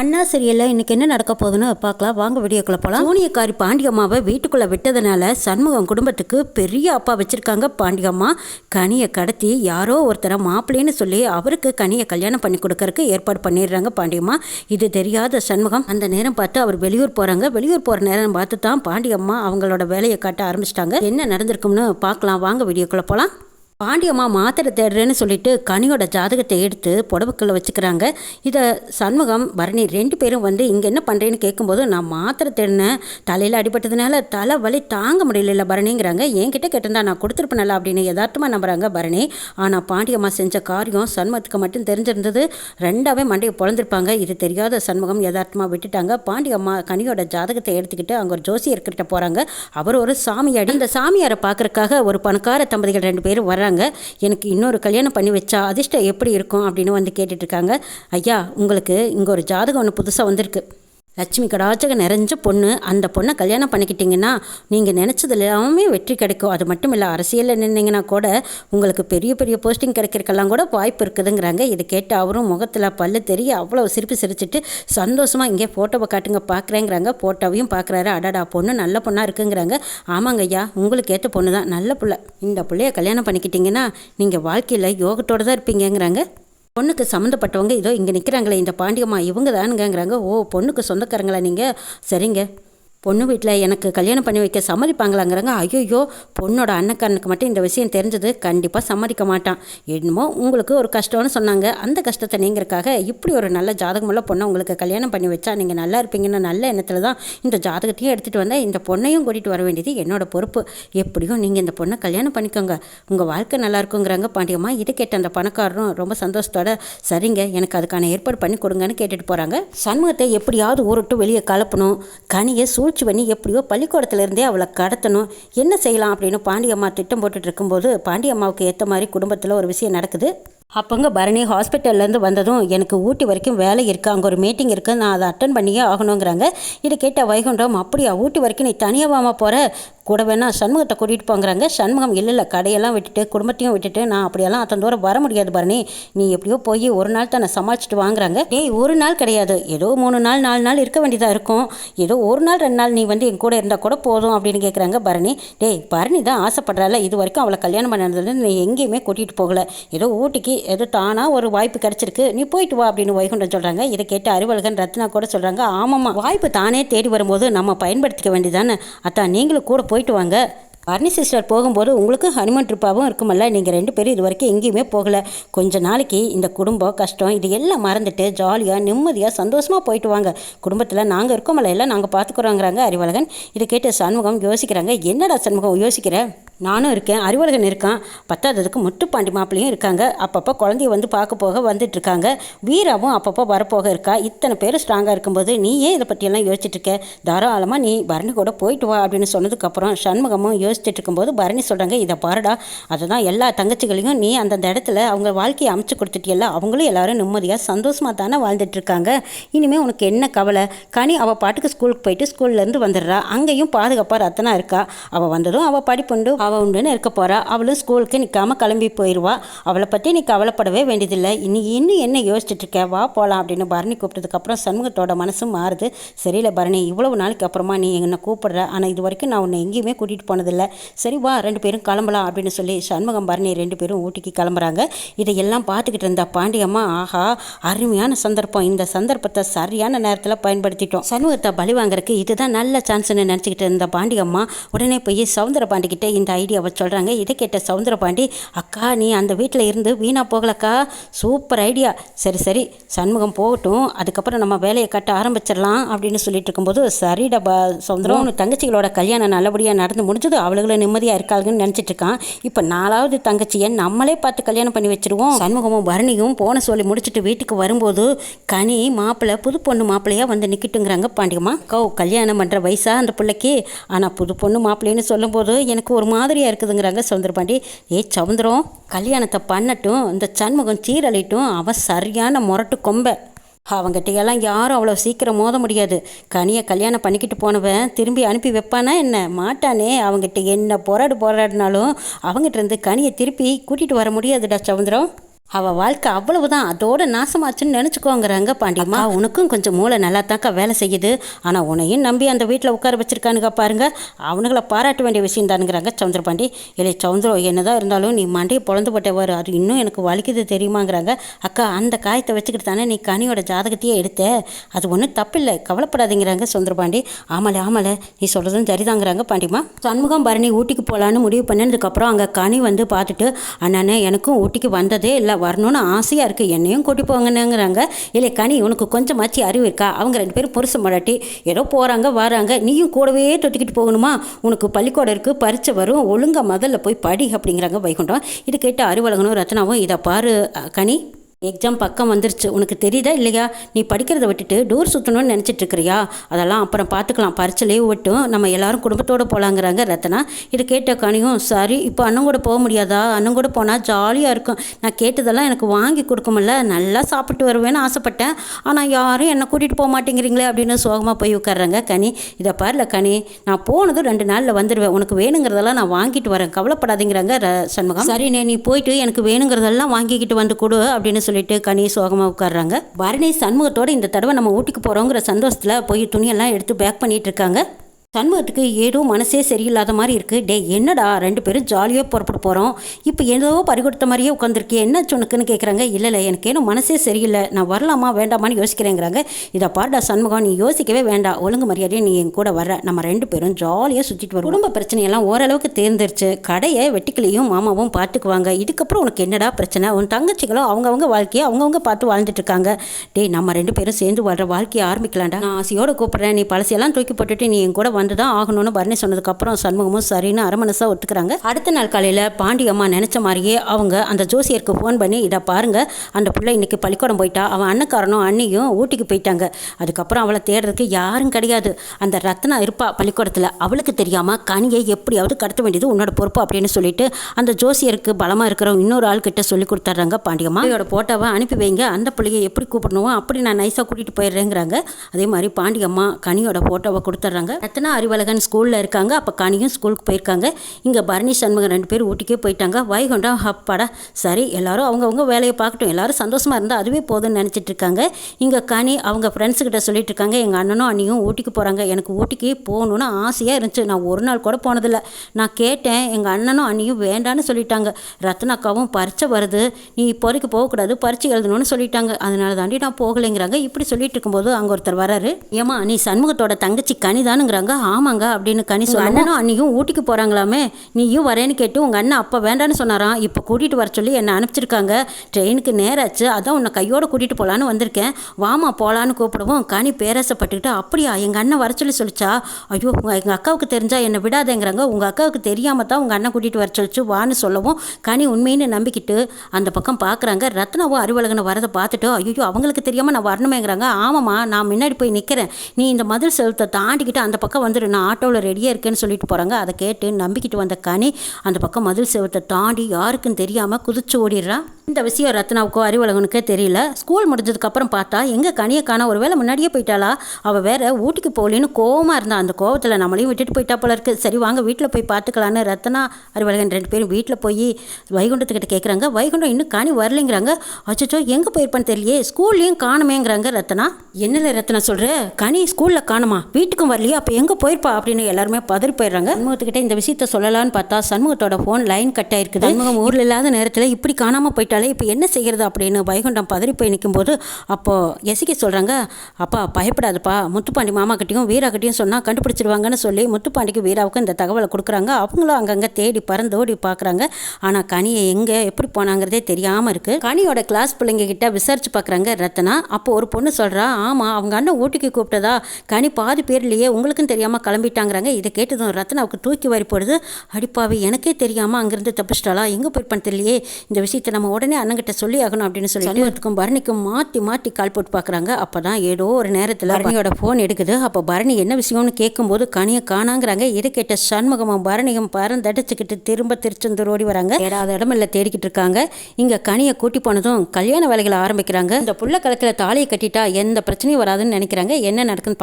அண்ணா சீரியலில் இன்னைக்கு என்ன நடக்க போகுதுன்னு பார்க்கலாம். வாங்க வீடியோக்குள்ள போகலாம் சோனியக்காரி பாண்டியம்மாவை வீட்டுக்குள்ளே விட்டதுனால சண்முகம் குடும்பத்துக்கு பெரிய அப்பா வச்சுருக்காங்க பாண்டியம்மா. கனியை கடத்தி யாரோ ஒருத்தரை மாப்பிள்ளைன்னு சொல்லி அவருக்கு கனியை கல்யாணம் பண்ணி கொடுக்கறக்கு ஏற்பாடு பண்ணிடுறாங்க பாண்டியம்மா. இது தெரியாத சண்முகம் அந்த நேரம் பார்த்து அவர் வெளியூர் போகிறாங்க வெளியூர் போகிற நேரம் பார்த்து தான் பாண்டியம்மா அவங்களோட வேலையை காட்ட ஆரம்பிச்சிட்டாங்க. என்ன நடந்திருக்கும்னு பார்க்கலாம். வாங்க வீடியோக்குள்ளே போகலாம் பாண்டியம்மா மாத்திரை தேடுறேன்னு சொல்லிட்டு கனியோட ஜாதகத்தை எடுத்து புடவுக்குள்ள வச்சுக்கிறாங்க. இதை சண்முகம் பரணி ரெண்டு பேரும் வந்து இங்கே என்ன பண்ணுறேன்னு கேட்கும்போது நான் மாத்திரை தேடினேன். தலையில் அடிபட்டதுனால தலை வலி தாங்க முடியல பரணிங்கிறாங்க. என்கிட்ட கேட்டிருந்தா நான் கொடுத்துருப்பேனல்ல அப்படின்னு யதார்த்தமாக நம்புகிறாங்க பரணி. ஆனால் பாண்டியம்மா செஞ்ச காரியம் சண்முகத்துக்கு மட்டும் தெரிஞ்சிருந்தது. ரெண்டாவே மண்டையை பொழந்திருப்பாங்க. இது தெரியாத சண்முகம் யதார்த்தமாக விட்டுட்டாங்க. பாண்டியம்மா கனியோட ஜாதகத்தை எடுத்துக்கிட்டு அங்கே ஒரு ஜோசியர்கிட்ட போகிறாங்க அவர் ஒரு சாமியாடி. இந்த சாமியாரை பார்க்குறக்காக ஒரு பணக்கார தம்பதிகள் ரெண்டு பேரும் வர வர்றாங்க எனக்கு இன்னொரு கல்யாணம் பண்ணி வச்சா அதிர்ஷ்டம் எப்படி இருக்கும் அப்படின்னு வந்து கேட்டுட்டு இருக்காங்க. ஐயா உங்களுக்கு இங்கே ஒரு ஜாதகம் ஒன்று புதுசாக வந்திருக்கு. லட்சுமி கடாச்சக நிறைஞ்ச பொண்ணு அந்த பொண்ணை கல்யாணம் பண்ணிக்கிட்டிங்கன்னா நீங்கள் நினச்சது எல்லாமே வெற்றி கிடைக்கும். அது மட்டும் இல்லை அரசியலில் நின்னீங்கன்னா கூட உங்களுக்கு பெரிய பெரிய போஸ்டிங் கிடைக்கிறக்கெல்லாம் கூட வாய்ப்பு இருக்குதுங்கிறாங்க. இது கேட்டு அவரும் முகத்தில் பல்லு தெரிய அவ்வளோ சிரிப்பு சிரிச்சிட்டு சந்தோஷமாக இங்கே ஃபோட்டோவை காட்டுங்க பார்க்குறேங்கிறாங்க ஃபோட்டோவையும் பார்க்குறாரு அடடா பொண்ணு நல்ல பொண்ணாக இருக்குங்கிறாங்க. ஆமாங்க ஐயா உங்களுக்கு ஏற்ற பொண்ணு தான் நல்ல பிள்ளை. இந்த பிள்ளைய கல்யாணம் பண்ணிக்கிட்டிங்கன்னா நீங்கள் வாழ்க்கையில் யோகத்தோடு தான் இருப்பீங்கங்கிறாங்க. பொண்ணுக்கு சம்மந்தப்பட்டவங்க இதோ இங்கே நிற்கிறாங்களே இந்த பாண்டியம்மா இவங்க தானுங்கிறாங்க ஓ பொண்ணுக்கு சொந்தக்காரங்களா நீங்கள் சரிங்க. பொண்ணு வீட்டில் எனக்கு கல்யாணம் பண்ணி வைக்க சம்மதிப்பாங்களாங்கிறாங்க ஐயோ பொண்ணோட அண்ணக்காரனுக்கு மட்டும் இந்த விஷயம் தெரிஞ்சது கண்டிப்பாக சம்மதிக்க மாட்டான். என்னமோ உங்களுக்கு ஒரு கஷ்டம்னு சொன்னாங்க. அந்த கஷ்டத்தை நீங்கிறக்காக இப்படி ஒரு நல்ல ஜாதகமுள்ள பொண்ணை உங்களுக்கு கல்யாணம் பண்ணி வச்சா நீங்கள் நல்லா இருப்பீங்கன்னு நல்ல எண்ணத்தில் தான் இந்த ஜாதகத்தையும் எடுத்துகிட்டு வந்தால் இந்த பொண்ணையும் கூட்டிகிட்டு வர வேண்டியது என்னோடய பொறுப்பு. எப்படியும் நீங்கள் இந்த பொண்ணை கல்யாணம் பண்ணிக்கோங்க. உங்கள் வாழ்க்கை நல்லா இருக்குங்கிறாங்க பாண்டியம்மா. இதை கேட்ட அந்த பணக்காரரும் ரொம்ப சந்தோஷத்தோட சரிங்க எனக்கு அதுக்கான ஏற்பாடு பண்ணி கொடுங்கன்னு கேட்டுட்டு போகிறாங்க சண்முகத்தை எப்படியாவது ஊருட்டு வெளியே கலப்பணும். கனியை சூ சூழ்ச்சி பண்ணி எப்படியோ பள்ளிக்கூடத்துலேருந்தே அவளை கடத்தணும். என்ன செய்யலாம் அப்படின்னு பாண்டியம்மா திட்டம் போட்டுட்டு இருக்கும்போது பாண்டியம்மாவுக்கு ஏற்ற மாதிரி குடும்பத்தில் ஒரு விஷயம் நடக்குது. அப்போங்க பரணி ஹாஸ்பிட்டல்லேருந்து வந்ததும் எனக்கு ஊட்டி வரைக்கும் வேலை இருக்குது அங்கே ஒரு மீட்டிங் இருக்குது நான் அதை அட்டன் பண்ணியே ஆகணுங்கிறாங்க. இதை கேட்ட வைகுண்டம் அப்படியா ஊட்டி வரைக்கும் நீ தனியாவாமா போகிற கூட வேணால் சண்முகத்தை கூட்டிகிட்டு போங்கிறாங்க. சண்முகம் இல்லை இல்லை கடையெல்லாம் விட்டுட்டு குடும்பத்தையும் விட்டுட்டு நான் அப்படியெல்லாம் அத்தனை தூரம் வர முடியாது பரணி. நீ எப்படியோ போய் ஒரு நாள் தானே சமாளிச்சுட்டு வாங்குறாங்க. டேய் ஒரு நாள் கிடையாது. ஏதோ மூணு நாள் நாலு நாள் இருக்க வேண்டியதாக இருக்கும். ஏதோ ஒரு நாள் ரெண்டு நாள் நீ வந்து என் கூட இருந்தால் கூட போதும் அப்படின்னு கேட்குறாங்க பரணி. டேய் பரணி தான் ஆசைப்படுறாள். இது வரைக்கும் அவளை கல்யாணம் பண்ணதுலேருந்து நீ எங்கேயுமே கூட்டிகிட்டு போகல. ஏதோ ஊட்டிக்கு ஏதோ தானாக ஒரு வாய்ப்பு கிடச்சிருக்கு. நீ போயிட்டு வா அப்படின்னு வைகுண்டம் சொல்கிறாங்க இதை கேட்டு அறிவழகன் ரத்னா கூட சொல்கிறாங்க ஆமாம்மா வாய்ப்பு தானே தேடி வரும்போது நம்ம பயன்படுத்திக்க வேண்டியதானே அத்தான் நீங்களும் கூட போயிட்டு வாங்க. பரணி சிஸ்டர் போகும்போது உங்களுக்கு ஹனுமன் ட்ரிப்பாகவும் இருக்குமல்ல? நீங்கள் ரெண்டு பேரும் இது வரைக்கும் எங்கேயுமே போகல. கொஞ்ச நாளைக்கு இந்த குடும்பம் கஷ்டம் இது எல்லாம் மறந்துட்டு ஜாலியாக நிம்மதியாக சந்தோஷமாக போயிட்டு வாங்க. குடும்பத்தில் நாங்கள் இருக்கோமல்ல எல்லாம் நாங்கள் பார்த்துக்குறோங்கிறாங்க அறிவழகன் இதை கேட்டு சண்முகம் யோசிக்கிறாங்க. என்னடா சண்முகம் யோசிக்கிற? நானும் இருக்கேன் அறிவழகன் இருக்கான். பத்தாததுக்கு முட்டுப்பாண்டி மாப்பிள்ளையும் இருக்காங்க. அப்பப்போ குழந்தைய வந்து பார்க்க போக வந்துட்டுருக்காங்க வீராவும் அப்பப்போ வரப்போக இருக்கா. இத்தனை பேர் ஸ்ட்ராங்காக இருக்கும்போது நீ ஏன் இதை பற்றியெல்லாம் யோசிச்சுட்டு இருக்க? தாராளமாக நீ பரணி கூட போயிட்டு வா அப்படின்னு சொன்னதுக்கப்புறம் சண்முகமும் யோசிச்சுட்டு இருக்கும்போது பரணி சொல்கிறாங்க இதை பாருடா. அதுதான் எல்லா தங்கச்சிகளையும் நீ அந்தந்த இடத்துல அவங்க வாழ்க்கையை அமைச்சு கொடுத்துட்டியல்ல. அவங்களும் எல்லாரும் நிம்மதியாக சந்தோஷமாக தானே வாழ்ந்துட்டுருக்காங்க இனிமேல் உனக்கு என்ன கவலை? கனி அவள் பாட்டுக்கு ஸ்கூலுக்கு போயிட்டு ஸ்கூல்லேருந்து வந்துடுறா. அங்கேயும் பாதுகாப்பாக ரத்தனா இருக்கா? அவள் வந்ததும் அவள் படிப்புண்டு. அவள் உண்டுன்னு இருக்க போகிறா அவளும் ஸ்கூலுக்கு நிற்காம கிளம்பி போயிடுவா அவளை பற்றி நீ கவலைப்படவே வேண்டியதில்லை. இனி இன்னும் என்ன யோசிச்சுட்டு இருக்க வா போகலாம் அப்படின்னு பரணி கூப்பிட்டதுக்கப்புறம் சண்முகத்தோட மனசும் மாறுது. சரியில்லை பரணி இவ்வளவு நாளைக்கு அப்புறமா நீ என்னை கூப்பிடுற. ஆனால் இது வரைக்கும் நான் உன்னை எங்கேயுமே கூட்டிகிட்டு போனதில்லை. சரி வா ரெண்டு பேரும் கிளம்பலாம் அப்படின்னு சொல்லி சண்முகம் பரணி ரெண்டு பேரும் ஊட்டிக்கு கிளம்புறாங்க. இதையெல்லாம் பார்த்துக்கிட்டு இருந்த பாண்டியம்மா ஆஹா அருமையான சந்தர்ப்பம். இந்த சந்தர்ப்பத்தை சரியான நேரத்தில் பயன்படுத்திட்டோம். சண்முகத்தை பலி வாங்குறதுக்கு இதுதான் நல்ல சான்ஸ்னு நினச்சிக்கிட்டு இருந்த பாண்டியம்மா உடனே போய் சவுந்தர பாண்டிக்கிட்ட இந்த ஐடியாவை சொல்கிறாங்க இதை கேட்ட சவுந்தர பாண்டி அக்கா நீ அந்த வீட்டில் இருந்து வீணாக போகலக்கா. சூப்பர் ஐடியா சரி சரி. சண்முகம் போகட்டும். அதுக்கப்புறம் நம்ம வேலையை கட்ட ஆரம்பிச்சிடலாம். அப்படின்னு சொல்லிட்டு இருக்கும்போது சரிடா பா சவுந்தரம். உன் தங்கச்சிகளோட கல்யாணம் நல்லபடியாக நடந்து முடிஞ்சது. அவளுகளும் நிம்மதியாக இருக்காளுங்கன்னு நினச்சிட்டு இருக்கான். இப்போ நாலாவது தங்கச்சியை நம்மளே பார்த்து கல்யாணம் பண்ணி வச்சிருவோம். சண்முகமும் பரணியும் போன சொல்லி முடிச்சுட்டு வீட்டுக்கு வரும்போது கனி மாப்பிள்ளை புது பொண்ணு மாப்பிள்ளையாக வந்து நிற்கட்டுங்கிறாங்க பாண்டியம்மா. கோ கல்யாணம் பண்ணுற வயசா அந்த பிள்ளைக்கு. ஆனால் புது பொண்ணு மாப்பிள்ளைன்னு சொல்லும்போது எனக்கு ஒரு மாதிரியாக இருக்குதுங்கிறாங்க சவுந்தர பாண்டி ஏ சவுந்தரம் கல்யாணத்தை பண்ணட்டும் இந்த சண்முகம் சீரழிட்டும் அவன் சரியான முரட்டு கொம்பை. அவங்ககிட்டயெல்லாம் யாரும் அவ்வளோ சீக்கிரம் மோத முடியாது. கனியை கல்யாணம் பண்ணிக்கிட்டு போனவன் திரும்பி அனுப்பி வைப்பானா என்ன? மாட்டானே. அவங்ககிட்ட என்ன போராடு போராடினாலும் அவங்ககிட்ட இருந்து கனியை திருப்பி கூட்டிகிட்டு வர முடியாதுடா சவுந்தரம். அவ வாழ்க்கை அவ்வளவுதான். அதோட நாசமாச்சுன்னு நினச்சிக்கோங்கிறாங்க பாண்டியம்மா. உனக்கும் கொஞ்சம் மூளை நல்லா தாக்கா வேலை செய்யுது. ஆனால் உன்னையும் நம்பி அந்த வீட்டில் உட்கார வச்சிருக்கானுங்க பாருங்க. அவனுங்கள பாராட்ட வேண்டிய விஷயம் தானுங்கிறாங்க சவுந்தரபாண்டி இல்லை சவுந்தரம் என்னதான் இருந்தாலும் நீ மண்டையை பொழந்து போட்டவர். அது இன்னும் எனக்கு வலிக்குது தெரியுமாங்கிறாங்க. அக்கா அந்த காயத்தை வச்சுக்கிட்டு தானே நீ கனியோட ஜாதகத்தையே எடுத்த? அது ஒன்றும் தப்பில்லை. கவலைப்படாதீங்கிறாங்க சுந்தரபாண்டி ஆமாலே ஆமாலே. நீ சொல்கிறதும் சரிதாங்கிறாங்க பாண்டியம்மா. சண்முகம் பரணி ஊட்டிக்கு போகலான்னு முடிவு பண்ணதுக்கப்புறம் அங்கே கனி வந்து பார்த்துட்டு அண்ணனே எனக்கும் ஊட்டிக்கு வந்ததே இல்லை. வரணும்னு ஆசையாக இருக்குது என்னையும் கூட்டி போங்கன்னுங்கிறாங்க. இல்லை கனி உனக்கு கொஞ்சமாச்சு அறிவு இருக்கா? அவங்க ரெண்டு பேரும் புருஷ மடாட்டி ஏதோ போகிறாங்க வராங்க. நீயும் கூடவே தொட்டிக்கிட்டு போகணுமா? உனக்கு பள்ளிக்கூடம் இருக்குது பரீட்சை வரும் ஒழுங்கா முதல்ல போய் படி அப்படிங்கிறாங்க வைகுண்டம். இது கேட்டு அறிவழகனும் ரத்னாவும் இதை பாரு கனி. எக்ஸாம் பக்கம் வந்துருச்சு. உனக்கு தெரியுதா இல்லையா? நீ படிக்கிறத விட்டுட்டு டூர் சுற்றணும்னு நினச்சிட்ருக்கிறியா அதெல்லாம் அப்புறம் பார்த்துக்கலாம். பரிச்சு லீவ் விட்டும். நம்ம எல்லாரும் குடும்பத்தோடு போகலாங்கிறாங்க ரத்னா இது கேட்ட கனியும் சரி இப்போ அண்ணன் கூட போக முடியாதா? அண்ணன் கூட போனால் ஜாலியாக இருக்கும். நான் கேட்டதெல்லாம் எனக்கு வாங்கி கொடுக்குமில்ல நல்லா சாப்பிட்டு வருவேன்னு ஆசைப்பட்டேன். ஆனால் யாரும் என்னை கூட்டிகிட்டு போக மாட்டேங்கிறீங்களே அப்படின்னு சோகமாக போய் உட்கார்றாங்க கனி. இதை பாருல கனி நான் போனதும் ரெண்டு நாளில் வந்துடுவேன் உனக்கு வேணுங்கிறதெல்லாம் நான் வாங்கிட்டு வரேன். கவலைப்படாதீங்கிறாங்க சண்முகம். சரிண்ணே நீ போயிட்டு எனக்கு வேணுங்கிறதெல்லாம் வாங்கிக்கிட்டு வந்து கொடு அப்படின்னு சொல்லி சொல்லிட்டு கனி சோகமாக உட்கார்றாங்க. பரணி சண்முகத்தோடு இந்த தடவை நம்ம ஊட்டிக்கு போகிறோங்கிற சந்தோஷத்தில் போய் துணியெல்லாம் எடுத்து பேக் பண்ணிகிட்டு இருக்காங்க. சண்முகத்துக்கு ஏதோ மனசே சரியில்லாத மாதிரி இருக்குது டே என்னடா ரெண்டு பேரும் ஜாலியாக புறப்பட போகிறோம் இப்போ ஏதோ பறிகொடுத்த மாதிரியே உட்காந்துருக்கே என்ன சொன்னக்குன்னு கேட்குறாங்க இல்லை இல்லை எனக்கு ஏன்னா மனசே சரியில்லை. நான் வரலாமா வேண்டாமான்னு யோசிக்கிறேங்கிறாங்க. இதை பாருடா சண்முகம் நீ யோசிக்கவே வேண்டாம். ஒழுங்கு மரியாதையே நீ என் கூட வர்ற. நம்ம ரெண்டு பேரும் ஜாலியாக சுற்றிட்டு வரும் குடும்ப பிரச்சனையெல்லாம் ஓரளவுக்கு தேர்ந்துருச்சு. கடையை வெட்டிக்கிளியும் மாமாவும் பார்த்துக்குவாங்க. இதுக்கப்புறம் உனக்கு என்னடா பிரச்சனை? உன் தங்கச்சிகளும் அவங்கவுங்க வாழ்க்கையை அவங்கவுங்க பார்த்து வாழ்ந்துட்டு இருக்காங்க. டேய் நம்ம ரெண்டு பேரும் சேர்ந்து வாழ்ற வாழ்க்கையை ஆரம்பிக்கலாம்டா. நான் ஆசையோட கூப்பிட்றேன். நீ பழசையெல்லாம் தூக்கி போட்டுட்டு நீ என் கூட வந்து தான் ஆகணும்னு பரணி சொன்னதுக்கப்புறம் சண்முகமும் சரின்னு அரமனசாக ஒத்துக்கிறாங்க. அடுத்த நாள் காலையில் பாண்டி அம்மா நினச்ச மாதிரியே அவங்க அந்த ஜோசியருக்கு ஃபோன் பண்ணி இதை பாருங்க அந்த பிள்ளை இன்னைக்கு பள்ளிக்கூடம் போயிட்டா அவன் அண்ணக்காரனும் அண்ணியும் ஊட்டிக்கு போயிட்டாங்க. அதுக்கப்புறம் அவளை தேடுறதுக்கு யாரும் கிடையாது. அந்த ரத்னா இருப்பா பள்ளிக்கூடத்தில். அவளுக்கு தெரியாமல் கனியை எப்படியாவது கடத்த வேண்டியது உன்னோட பொறுப்பு அப்படின்னு சொல்லிட்டு அந்த ஜோசியருக்கு பலமாக இருக்கிற இன்னொரு ஆள் கிட்ட சொல்லி கொடுத்துட்றாங்க பாண்டியம்மா அவளோட போட்டோவை அனுப்பி வைங்க. அந்த பிள்ளையை எப்படி கூப்பிடணும் அப்படி நான் நைஸாக கூட்டிகிட்டு போயிடுறேங்கிறாங்க. அதே மாதிரி பாண்டியம்மா கனியோட போட்டோவை கொடுத்துட்றாங்க. ரத்னா அறிவழகன் ஸ்கூலில் இருக்காங்க. அப்போ கனியும் ஸ்கூலுக்கு போயிருக்காங்க. இங்கே பரணி சண்முகம் ரெண்டு பேரும் ஊட்டிக்கே போயிட்டாங்க. வைகுண்டம் அப்பாடா சரி எல்லாரும் அவங்கவுங்க வேலையை பார்க்கட்டும். எல்லாரும் சந்தோஷமாக இருந்தால் அதுவே போதும்னு நினச்சிட்டு இருக்காங்க. இங்கே கனி அவங்க ஃப்ரெண்ட்ஸுக்கிட்ட சொல்லிட்டு இருக்காங்க. எங்கள் அண்ணனும் அண்ணியும் ஊட்டிக்கு போகிறாங்க எனக்கு ஊட்டிக்கு போகணுன்னு ஆசையாக இருந்துச்சு. நான் ஒரு நாள் கூட போனதில்லை. நான் கேட்டேன். எங்கள் அண்ணனும் அண்ணியும் வேண்டான்னு சொல்லிட்டாங்க. ரத்னாக்காவும் பரீட்சை வருது. நீ இப்போதைக்கு போகக்கூடாது. பரீட்சை எழுதணும்னு சொல்லிட்டாங்க. அதனால தாண்டி நான் போகலைங்கிறாங்க. இப்படி சொல்லிட்டு இருக்கும்போது அங்கே ஒருத்தர் வராரு. ஏமா நீ சண்முகத்தோட தங்கச்சி கனிதானுங்கிறாங்க. ஆமாங்க அப்படின்னு கனி அண்ணனும் அண்ணியும் ஊட்டிக்கு போகிறாங்களாமே நீயும் வரேன்னு கேட்டு உங்கள் அண்ணன் அப்போ வேண்டான்னு சொன்னாராம். இப்போ கூட்டிகிட்டு வர சொல்லி என்னை அனுப்பிச்சிருக்காங்க. ட்ரெயினுக்கு நேராச்சு. அதான் உன்னை கையோட கூட்டிகிட்டு போகலான்னு வந்திருக்கேன். வாமா போகலான்னு கூப்பிடுவோம் கனி பேராசப்பட்டுக்கிட்டு அப்படியா எங்கள் அண்ணன் வர சொல்லி சொல்லிச்சா? ஐயோ எங்கள் அக்காவுக்கு தெரிஞ்சா என்னை விடாதேங்கிறாங்க. உங்கள் அக்காவுக்கு தெரியாமல் தான் உங்கள் அண்ணன் கூட்டிகிட்டு வர சொல்லிச்சு. வான்னு சொல்லவும் கனி உண்மைன்னு நம்பிக்கிட்டு அந்த பக்கம் பார்க்குறாங்க ரத்னாவும் அறிவழகனை வரதை பார்த்துட்டு ஐயோ அவங்களுக்கு தெரியாமல் நான் வரணுமேங்கிறாங்க. ஆமாம்மா நான் முன்னாடி போய் நிற்கிறேன் நீ இந்த மதில் செலுத்தை தாண்டிக்கிட்டு அந்த பக்கம் வந்துடு நான் ஆட்டோவில் ரெடியாக இருக்கேன்னு சொல்லிட்டு போகிறாங்க அதை கேட்டு நம்பிக்கிட்டு வந்த கனி அந்த பக்கம் மதில் செவத்தை தாண்டி யாருக்கும் தெரியாமல் குதிச்சு ஓடிடுறான் இந்த விஷயம் ரத்னாவுக்கோ அறிவழகனுக்கே தெரியல. ஸ்கூல் முடிஞ்சதுக்கப்புறம் பார்த்தா எங்கே கனியை காண ஒருவேளை முன்னாடியே போயிட்டாளா? அவள் வேற ஊட்டிக்கு போகலின்னு கோவமாக இருந்தா. அந்த கோவத்தில் நம்மளையும் விட்டுட்டு போயிட்டா போல இருக்கு. சரி வாங்க வீட்டில் போய் பார்த்துக்கலான்னு ரத்னா அறிவழகன் ரெண்டு பேரும் வீட்டில் போய் வைகுண்டத்துக்கிட்ட கேட்குறாங்க வைகுண்டம் இன்னும் கனி வரலைங்கிறாங்க. அச்சோ எங்கே போயிருப்பான்னு தெரியலையே. ஸ்கூல்லையும் காணுமேங்கிறாங்க ரத்னா. என்னல ரத்னா சொல்கிற கனி ஸ்கூலில் காணுமா? வீட்டுக்கும் வரலையா? அப்போ எங்கே போயிருப்பா அப்படின்னு எல்லாருமே பதறி போயிடுறாங்க. சண்முகத்துக்கிட்ட இந்த விஷயத்த சொல்லலான்னு பார்த்தா சண்முகத்தோட ஃபோன் லைன் கட் ஆயிருக்குது சண்முகம் ஊரில் இல்லாத நேரத்தில் இப்படி காணாமல் போயிட்டாலே இப்போ என்ன செய்கிறது அப்படின்னு வைகுண்டம் பதறி போய் நிற்கும்போது அப்போது எசிக்க சொல்கிறாங்க அப்பா பயப்படாதுப்பா. முத்துப்பாண்டி மாமா கிட்டேயும் சொன்னால் கண்டுபிடிச்சிருவாங்கன்னு சொல்லி முத்துப்பாண்டிக்கு வீராவுக்கும் இந்த தகவலை கொடுக்குறாங்க. அவங்களும் அங்கங்கே தேடி பறந்தோடி பார்க்குறாங்க ஆனால் கனியை எங்கே எப்படி போனாங்கிறதே தெரியாமல் இருக்குது கனியோட கிளாஸ் பிள்ளைங்க கிட்ட விசாரிச்சு பார்க்குறாங்க ரத்னா. அப்போ ஒரு பொண்ணு சொல்கிறா ஆமாம் அவங்க அண்ணன் ஊட்டிக்கு கூப்பிட்டதா? கனி பாதி பேர்லையே உங்களுக்கும் தெரியாமல் கிளம்பிட்டாங்கிறாங்க. இதை கேட்டதும் ரத்னாவுக்கு தூக்கி வாரி போடுது. அடிப்பாவி எனக்கே தெரியாமல் அங்கேருந்து தப்பிச்சிட்டாளா? எங்கே போயிருப்பான்னு தெரியலையே இந்த விஷயத்தை நம்ம உடனே அண்ணங்கிட்ட சொல்லி ஆகணும் அப்படின்னு சொல்லி. சண்முகத்துக்கும் பரணிக்கும் மாற்றி மாற்றி கால் போட்டு பார்க்குறாங்க அப்போ தான் ஏதோ ஒரு நேரத்தில் பரணியோட ஃபோன் எடுக்குது. அப்போ பரணி என்ன விஷயம்னு கேட்கும்போது கனியை காணாங்கிறாங்க. இதை கேட்ட சண்முகமும் பரணியும் பறந்தடிச்சுக்கிட்டு திரும்ப திருச்செந்தூர் ஓடி வராங்க. ஏதாவது இடமில்ல தேடிக்கிட்டு இருக்காங்க. இங்கே கனியை கூட்டி போனதும் கல்யாண வேலைகளை ஆரம்பிக்கிறாங்க. இந்த புள்ள கலத்தில் தாலியை கட்டிட்டா எந்த பிரச்சனையும் வராதுன்னு நினைக்கிறாங்க. என்ன நடக்குன்னு